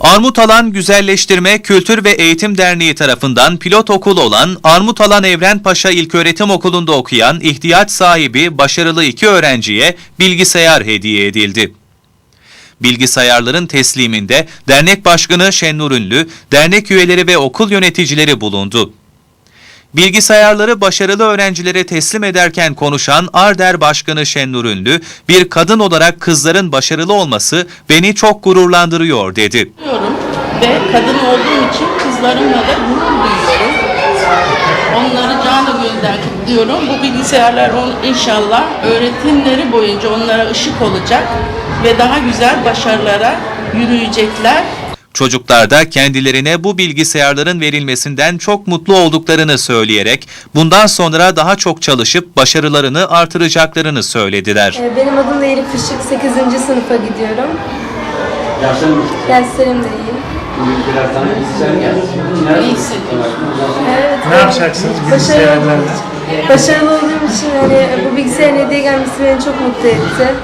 Armutalan Güzelleştirme Kültür ve Eğitim Derneği tarafından pilot okul olan Armutalan Evrenpaşa İlköğretim Okulu'nda okuyan ihtiyaç sahibi başarılı iki öğrenciye bilgisayar hediye edildi. Bilgisayarların tesliminde dernek başkanı Şennur Ünlü, dernek üyeleri ve okul yöneticileri bulundu. Bilgisayarları başarılı öğrencilere teslim ederken konuşan Arder Başkanı Şennur Ünlü, bir kadın olarak kızların başarılı olması beni çok gururlandırıyor dedi. Ve kadın olduğum için kızlarımla da gurur duyuyorum. Onları canı gönülden kutluyorum. Bu bilgisayarlar inşallah öğretimleri boyunca onlara ışık olacak ve daha güzel başarılara yürüyecekler. Çocuklar da kendilerine bu bilgisayarların verilmesinden çok mutlu olduklarını söyleyerek bundan sonra daha çok çalışıp başarılarını artıracaklarını söylediler. Ee, Benim adım da Elif Işık, 8. sınıfa gidiyorum. Yaşın Derslerim de iyi. İyi. Evet, Ne yapacaksınız bilgisayarlarla? Başarılı olduğum için hani bu bilgisayarın hediye gelmesi beni çok mutlu etti.